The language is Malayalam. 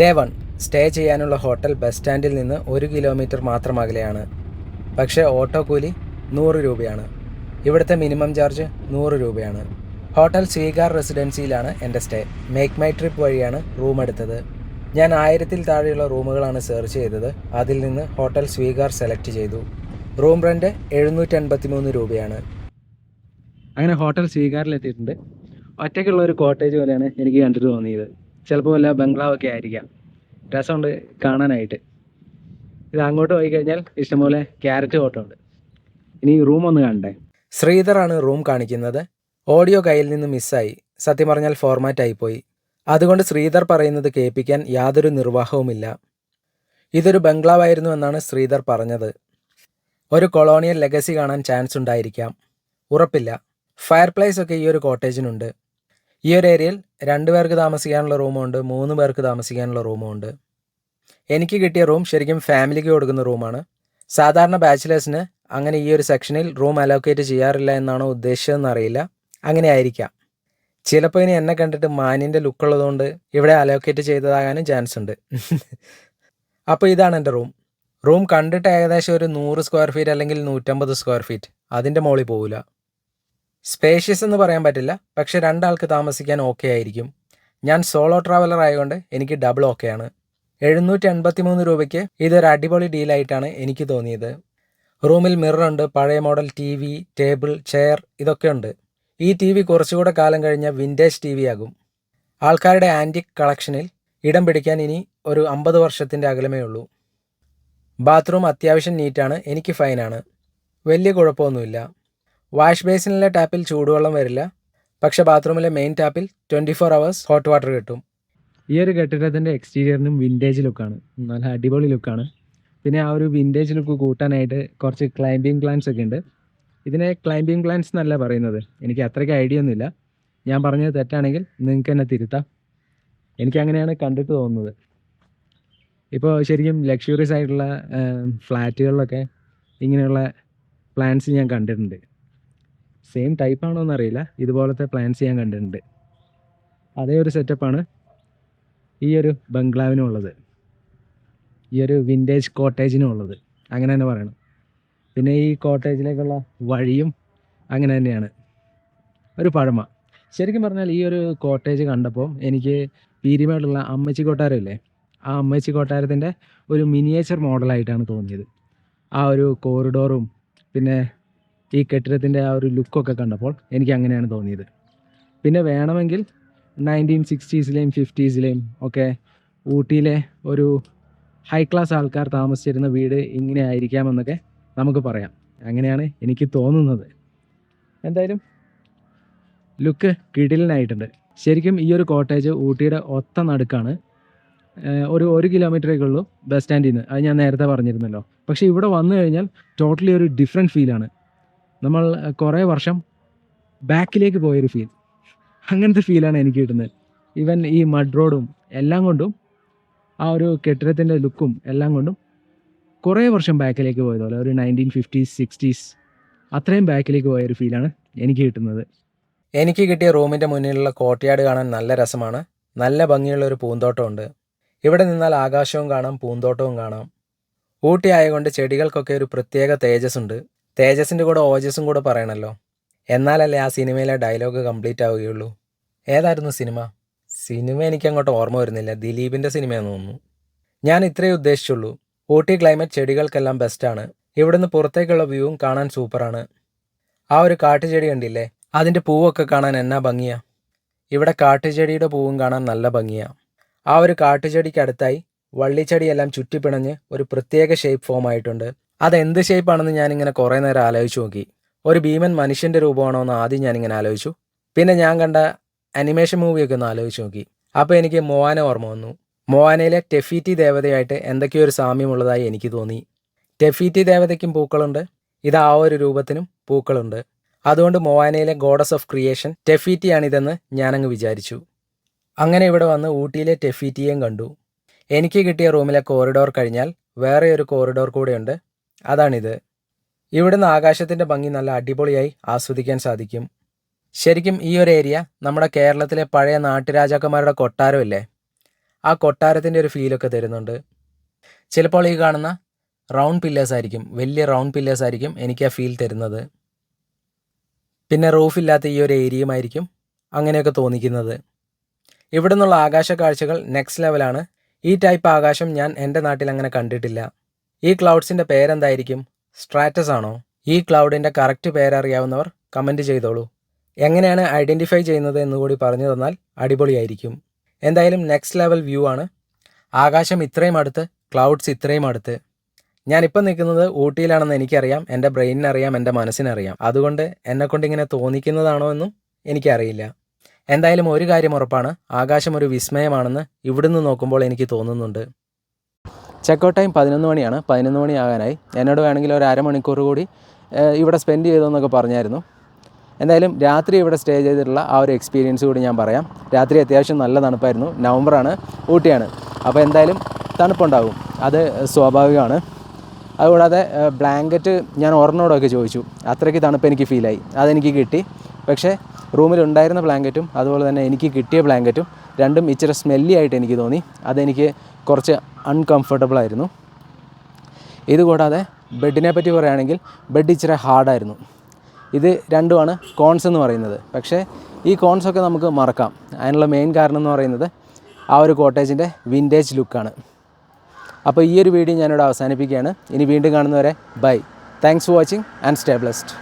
ഡേ വൺ സ്റ്റേ ചെയ്യാനുള്ള ഹോട്ടൽ ബസ് സ്റ്റാൻഡിൽ നിന്ന് ഒരു കിലോമീറ്റർ മാത്രം അകലെയാണ്. പക്ഷേ ഓട്ടോ കൂലി നൂറ് രൂപയാണ്. ഇവിടുത്തെ മിനിമം ചാർജ് നൂറ് രൂപയാണ്. ഹോട്ടൽ സ്വീകാർ റെസിഡൻസിയിലാണ് എന്റെ സ്റ്റേ. മേക്ക് മൈ ട്രിപ്പ് വഴിയാണ് റൂം എടുത്തത്. ഞാൻ ആയിരത്തിൽ താഴെയുള്ള റൂമുകളാണ് സെർച്ച് ചെയ്തത്. അതിൽ നിന്ന് ഹോട്ടൽ സ്വീകാർ സെലക്ട് ചെയ്തു. റൂം റെന്റ് എഴുന്നൂറ്റി മൂന്ന് രൂപയാണ്. അങ്ങനെ ഹോട്ടൽ സ്വീകാറിലെത്തിയിട്ടുണ്ട് ഒറ്റയ്ക്കുള്ള ഒരു കോട്ടേജ് പോലെയാണ് എനിക്ക് കണ്ടിട്ട് തോന്നിയത്. ചിലപ്പോൾ വല്ല ബംഗ്ലാവൊക്കെ ആയിരിക്കാം. രസമുണ്ട് കാണാനായിട്ട്. ഇത് അങ്ങോട്ട് പോയി കഴിഞ്ഞാൽ ഇഷ്ടംപോലെ ക്യാരറ്റ് തോട്ടമുണ്ട് ഇനി റൂം ഒന്ന് കാണണ്ടേ? ശ്രീധറാണ് റൂം കാണിക്കുന്നത്. ഓഡിയോ കയ്യിൽ നിന്ന് മിസ്സായി സത്യം പറഞ്ഞാൽ ഫോർമാറ്റ് ആയിപ്പോയി അതുകൊണ്ട് ശ്രീധർ പറയുന്നത് കേൾപ്പിക്കാൻ യാതൊരു നിർവാഹവുമില്ല. ഇതൊരു ബംഗ്ലാവായിരുന്നു എന്നാണ് ശ്രീധർ പറഞ്ഞത്. ഒരു കൊളോണിയൽ ലെഗസി കാണാൻ ചാൻസ് ഉണ്ടായിരിക്കാം. ഉറപ്പില്ല. ഫയർ പ്ലേസ് ഒക്കെ ഈ ഒരു കോട്ടേജിനുണ്ട് ഈ ഒരു ഏരിയയിൽ രണ്ട് പേർക്ക് താമസിക്കാനുള്ള റൂമുണ്ട് മൂന്ന് പേർക്ക് താമസിക്കാനുള്ള റൂമുണ്ട്. എനിക്ക് കിട്ടിയ റൂം ശരിക്കും ഫാമിലിക്ക് കൊടുക്കുന്ന റൂമാണ്. സാധാരണ ബാച്ചിലേഴ്സിന് അങ്ങനെ ഈ ഒരു സെക്ഷനിൽ റൂം അലോക്കേറ്റ് ചെയ്യാറില്ല എന്നാണോ ഉദ്ദേശിച്ചതെന്ന് അറിയില്ല. അങ്ങനെ ആയിരിക്കാം. ചിലപ്പോൾ ഇനി എന്നെ കണ്ടിട്ട് മാനിന്റെ ലുക്കുള്ളതുകൊണ്ട് ഇവിടെ അലോക്കേറ്റ് ചെയ്തതാകാനും ചാൻസ് ഉണ്ട്. അപ്പോൾ ഇതാണ് എന്റെ റൂം. റൂം കണ്ടിട്ട് ഏകദേശം ഒരു നൂറ് സ്ക്വയർ ഫീറ്റ് അല്ലെങ്കിൽ നൂറ്റമ്പത് സ്ക്വയർ ഫീറ്റ് അതിന്റെ മുകളിൽ പോകില്ല സ്പേഷ്യസ് എന്ന് പറയാൻ പറ്റില്ല. പക്ഷേ രണ്ടാൾക്ക് താമസിക്കാൻ ഓക്കെ ആയിരിക്കും. ഞാൻ സോളോ ട്രാവലർ ആയതുകൊണ്ട് എനിക്ക് ഡബിൾ ഓക്കെയാണ് എഴുന്നൂറ്റി എൺപത്തി മൂന്ന് രൂപയ്ക്ക് ഇതൊരു അടിപൊളി ഡീലായിട്ടാണ് എനിക്ക് തോന്നിയത്. റൂമിൽ മിററുണ്ട് പഴയ model T V table chair ഇതൊക്കെ ഉണ്ട്. ഈ ടി വി കുറച്ചുകൂടെ കാലം കഴിഞ്ഞ വിന്റേജ് ടി വി ആകും. ആൾക്കാരുടെ ആന്റിക് കളക്ഷനിൽ ഇടം പിടിക്കാൻ ഇനി ഒരു അമ്പത് വർഷത്തിന്റെ അകലമേ ഉള്ളൂ. ബാത്റൂം അത്യാവശ്യം നീറ്റാണ് എനിക്ക് ഫൈനാണ് വലിയ കുഴപ്പമൊന്നുമില്ല. വാഷ് ബേസിനിലെ ടാപ്പിൽ ചൂടുവെള്ളം വരില്ല. പക്ഷെ ബാത്റൂമിലെ main ടാപ്പിൽ twenty four hours hot water കിട്ടും. ഈ ഒരു കെട്ടിടത്തിന്റെ എക്സ്റ്റീരിയറിനും വിന്റേജ് ലുക്കാണ്. നല്ല അടിപൊളി ലുക്കാണ്. പിന്നെ ആ ഒരു വിന്റേജ് ലുക്ക് കൂട്ടാനായിട്ട് കുറച്ച് ക്ലൈംബിംഗ് പ്ലാൻസ് ഒക്കെ ഉണ്ട്. ഇതിനെ ക്ലൈംബിംഗ് പ്ലാൻസ് എന്നല്ല പറയുന്നത്. എനിക്ക് അത്രയ്ക്ക് ഐഡിയ ഒന്നുമില്ല. ഞാൻ പറഞ്ഞത് തെറ്റാണെങ്കിൽ നിങ്ങൾക്ക് തന്നെ തിരുത്താം. എനിക്ക് അങ്ങനെയാണ് കണ്ടിട്ട് തോന്നുന്നത്. ഇപ്പോൾ ശരിക്കും ലക്ഷറീസ് ആയിട്ടുള്ള ഫ്ലാറ്റുകളിലൊക്കെ ഇങ്ങനെയുള്ള പ്ലാൻസ് ഞാൻ കണ്ടിട്ടുണ്ട്. സെയിം ടൈപ്പ് ആണോ എന്നറിയില്ല ഇതുപോലത്തെ പ്ലാൻസ് ഞാൻ കണ്ടിട്ടുണ്ട്. അതേ ഒരു സെറ്റപ്പാണ് ഈ ഒരു ബംഗ്ലാവിനും ഉള്ളത്. ഈ ഒരു വിന്റേജ് കോട്ടേജിനും ഉള്ളത്. അങ്ങനെ തന്നെ പറയണം. പിന്നെ ഈ കോട്ടേജിലേക്കുള്ള വഴിയും അങ്ങനെ തന്നെയാണ്. ഒരു പഴമ. ശരിക്കും പറഞ്ഞാൽ ഈ ഒരു കോട്ടേജ് കണ്ടപ്പോൾ എനിക്ക് പീരിമേടുള്ള അമ്മച്ചി കൊട്ടാരം ഇല്ലേ? ആ അമ്മച്ചി കൊട്ടാരത്തിന്റെ ഒരു മിനിയേച്ചർ മോഡലായിട്ടാണ് തോന്നിയത്. ആ ഒരു കോറിഡോറും പിന്നെ ഈ കെട്ടിടത്തിന്റെ ആ ഒരു ലുക്കൊക്കെ കണ്ടപ്പോൾ എനിക്ക് അങ്ങനെയാണ് തോന്നിയത്. പിന്നെ വേണമെങ്കിൽ നയന്റീൻ സിക്സ്റ്റീസിലെയും ഫിഫ്റ്റീസിലെയും ഒക്കെ ഊട്ടിയിലെ ഒരു ഹൈ ക്ലാസ് ആൾക്കാർ താമസിച്ചിരുന്ന വീട് ഇങ്ങനെ ആയിരിക്കാമെന്നൊക്കെ നമുക്ക് പറയാം. അങ്ങനെയാണ് എനിക്ക് തോന്നുന്നത്. എന്തായാലും ലുക്ക് കിടിലനായിട്ടുണ്ട്. ശരിക്കും ഈ ഒരു കോട്ടേജ് ഊട്ടിയുടെ ഒത്ത നടുക്കാണ്. ഒരു ഒരു കിലോമീറ്ററേക്ക് ഉള്ളൂ ബസ് സ്റ്റാൻഡിൽ നിന്ന് അത് ഞാൻ നേരത്തെ പറഞ്ഞിരുന്നല്ലോ. പക്ഷേ ഇവിടെ വന്നു കഴിഞ്ഞാൽ ടോട്ടലി ഒരു ഡിഫറെന്റ് ഫീലാണ് നമ്മൾ കുറേ വർഷം ബാക്കിലേക്ക് പോയൊരു ഫീൽ അങ്ങനത്തെ ഫീലാണ് എനിക്ക് കിട്ടുന്നത്. ഈവൻ ഈ മഡ് റോഡും എല്ലാം കൊണ്ടും ആ ഒരു കെട്ടിടത്തിന്റെ ലുക്കും എല്ലാം കൊണ്ടും കുറേ വർഷം ബാക്കിലേക്ക് പോയതുപോലെ ഒരു നയന്റീൻ ഫിഫ്റ്റീസ് സിക്സ്റ്റീസ് അത്രയും ബാക്കിലേക്ക് പോയൊരു ഫീലാണ് എനിക്ക് കിട്ടുന്നത്. എനിക്ക് കിട്ടിയ റൂമിന്റെ മുന്നിലുള്ള കോട്ടയാട് കാണാൻ നല്ല രസമാണ്. നല്ല ഭംഗിയുള്ള ഒരു പൂന്തോട്ടമുണ്ട്. ഇവിടെ നിന്നാൽ ആകാശവും കാണാം പൂന്തോട്ടവും കാണാം. ഊട്ടി കൊണ്ട് ചെടികൾക്കൊക്കെ ഒരു പ്രത്യേക തേജസ് ഉണ്ട് തേജസിന്റെ കൂടെ ഓജസ്സും കൂടെ പറയണല്ലോ. എന്നാലല്ലേ ആ സിനിമയിലെ ഡയലോഗ് കംപ്ലീറ്റ് ആവുകയുള്ളൂ. ഏതായിരുന്നു സിനിമ? സിനിമ എനിക്ക് അങ്ങോട്ട് ഓർമ്മ വരുന്നില്ല. ദിലീപിന്റെ സിനിമയാണെന്ന് തോന്നുന്നു. ഞാൻ ഇത്രയേ ഉദ്ദേശിച്ചുള്ളൂ. ഊട്ടി ക്ലൈമറ്റ് ചെടികൾക്കെല്ലാം ബെസ്റ്റാണ് ഇവിടുന്ന് പുറത്തേക്കുള്ള വ്യൂവും കാണാൻ സൂപ്പറാണ് ആ ഒരു കാട്ടുചെടി കണ്ടില്ലേ? അതിന്റെ പൂവൊക്കെ കാണാൻ എന്നാ ഭംഗിയാ? ഇവിടെ കാട്ടുചെടിയുടെ പൂവും കാണാൻ നല്ല ഭംഗിയാ. ആ ഒരു കാട്ടുചെടിക്കടുത്തായി വള്ളിച്ചെടിയെല്ലാം ചുറ്റിപ്പിണഞ്ഞ് ഒരു പ്രത്യേക ഷേപ്പ് ഫോം ആയിട്ടുണ്ട്. അതെന്ത് ഷേപ്പാണെന്ന് ഞാനിങ്ങനെ കുറേ നേരം ആലോചിച്ച് നോക്കി. ഒരു ഭീമൻ മനുഷ്യന്റെ രൂപമാണോ എന്ന് ആദ്യം ഞാനിങ്ങനെ ആലോചിച്ചു. പിന്നെ ഞാൻ കണ്ട അനിമേഷൻ മൂവിയൊക്കെ ഒന്ന് ആലോചിച്ച് നോക്കി. അപ്പോൾ എനിക്ക് മോവാന ഓർമ്മ വന്നു. മോവാനയിലെ ടെഫീറ്റി ദേവതയായിട്ട് എന്തൊക്കെയോ ഒരു സാമ്യമുള്ളതായി എനിക്ക് തോന്നി. ടെഫീറ്റി ദേവതയ്ക്കും പൂക്കളുണ്ട്. ഇത് ആ ഒരു രൂപത്തിനും പൂക്കളുണ്ട്. അതുകൊണ്ട് മോവാനയിലെ ഗോഡസ് ഓഫ് ക്രിയേഷൻ ടെഫീറ്റിയാണിതെന്ന് ഞാനങ്ങ് വിചാരിച്ചു. അങ്ങനെ ഇവിടെ വന്ന് ഊട്ടിയിലെ ടെഫീറ്റിയെയും കണ്ടു. എനിക്ക് കിട്ടിയ റൂമിലെ കോറിഡോർ കഴിഞ്ഞാൽ വേറെ ഒരു കോറിഡോർ കൂടെയുണ്ട്. അതാണിത്. ഇവിടുന്ന് ആകാശത്തിന്റെ ഭംഗി നല്ല അടിപൊളിയായി ആസ്വദിക്കാൻ സാധിക്കും. ശരിക്കും ഈ ഒരു ഏരിയ നമ്മുടെ കേരളത്തിലെ പഴയ നാട്ടുരാജാക്കന്മാരുടെ കൊട്ടാരമില്ലേ? ആ കൊട്ടാരത്തിന്റെ ഒരു ഫീലൊക്കെ തരുന്നുണ്ട്. ചിലപ്പോൾ ഈ കാണുന്ന റൗണ്ട് പില്ലേഴ്സ് ആയിരിക്കും വലിയ റൗണ്ട് പില്ലേഴ്സ് ആയിരിക്കും എനിക്ക് ആ ഫീൽ തരുന്നത്. പിന്നെ റൂഫില്ലാത്ത ഈ ഒരു ഏരിയയുമായിരിക്കും അങ്ങനെയൊക്കെ തോന്നിക്കുന്നത്. ഇവിടെ നിന്നുള്ള ആകാശ കാഴ്ചകൾ നെക്സ്റ്റ് ലെവലാണ് ഈ ടൈപ്പ് ആകാശം ഞാൻ എന്റെ നാട്ടിൽ അങ്ങനെ കണ്ടിട്ടില്ല. ഈ ക്ലൗഡ്സിന്റെ പേരെന്തായിരിക്കും? സ്ട്രാറ്റസ് ആണോ? ഈ ക്ലൗഡിന്റെ കറക്റ്റ് പേരറിയാവുന്നവർ കമന്റ് ചെയ്തോളൂ. എങ്ങനെയാണ് ഐഡന്റിഫൈ ചെയ്യുന്നത് എന്നുകൂടി പറഞ്ഞു തന്നാൽ അടിപൊളിയായിരിക്കും. എന്തായാലും നെക്സ്റ്റ് ലെവൽ വ്യൂ ആണ്. ആകാശം ഇത്രയും അടുത്ത് ക്ലൗഡ്സ് ഇത്രയും അടുത്ത്. ഞാനിപ്പം നിൽക്കുന്നത് ഊട്ടിയിലാണെന്ന് എനിക്കറിയാം എന്റെ ബ്രെയിനിനറിയാം എന്റെ മനസ്സിനറിയാം. അതുകൊണ്ട് എന്നെക്കൊണ്ട് ഇങ്ങനെ തോന്നിക്കുന്നതാണോ എന്നും എനിക്കറിയില്ല. എന്തായാലും ഒരു കാര്യം ഉറപ്പാണ് ആകാശം ഒരു വിസ്മയമാണെന്ന് ഇവിടുന്ന് നോക്കുമ്പോൾ എനിക്ക് തോന്നുന്നുണ്ട്. ചെക്കൗട്ട് ടൈം പതിനൊന്ന് മണിയാണ്. പതിനൊന്ന് മണി ആകാനായി. എന്നോട് വേണമെങ്കിൽ ഒരു അരമണിക്കൂർ കൂടി ഇവിടെ സ്പെൻഡ് ചെയ്തതെന്നൊക്കെ പറഞ്ഞായിരുന്നു. എന്തായാലും രാത്രി ഇവിടെ സ്റ്റേ ചെയ്തിട്ടുള്ള ആ ഒരു എക്സ്പീരിയൻസ് കൂടി ഞാൻ പറയാം. രാത്രി അത്യാവശ്യം നല്ല തണുപ്പായിരുന്നു. നവംബറാണ് ഊട്ടിയാണ്. അപ്പോൾ എന്തായാലും തണുപ്പുണ്ടാകും. അത് സ്വാഭാവികമാണ്. അതുകൂടാതെ ബ്ലാങ്കറ്റ് ഞാൻ ഒരെണ്ണോടൊക്കെ ചോദിച്ചു. അത്രയ്ക്ക് തണുപ്പ് എനിക്ക് ഫീലായി അതെനിക്ക് കിട്ടി. പക്ഷേ റൂമിലുണ്ടായിരുന്ന ബ്ലാങ്കറ്റും അതുപോലെ തന്നെ എനിക്ക് കിട്ടിയ ബ്ലാങ്കറ്റും രണ്ടും ഇച്ചിരി സ്മെല്ലി ആയിട്ട് എനിക്ക് തോന്നി. അതെനിക്ക് കുറച്ച് അൺകംഫർട്ടബിൾ ആയിരുന്നു. ഇതുകൂടാതെ ബെഡിനെ പറ്റി പറയുകയാണെങ്കിൽ ബെഡ് ഇച്ചിരി ഹാർഡായിരുന്നു ഇത് രണ്ടുമാണ് കോൺസ് എന്ന് പറയുന്നത്. പക്ഷേ ഈ കോൺസ് ഒക്കെ നമുക്ക് മറക്കാം. അതിനുള്ള മെയിൻ കാരണം എന്ന് പറയുന്നത് ആ ഒരു കോട്ടേജിന്റെ വിന്റേജ് ലുക്കാണ് അപ്പോൾ ഈ ഒരു വീഡിയോ ഞാനിവിടെ അവസാനിപ്പിക്കുകയാണ്. ഇനി വീണ്ടും കാണുന്നവരെ bye thanks for watching and stay blessed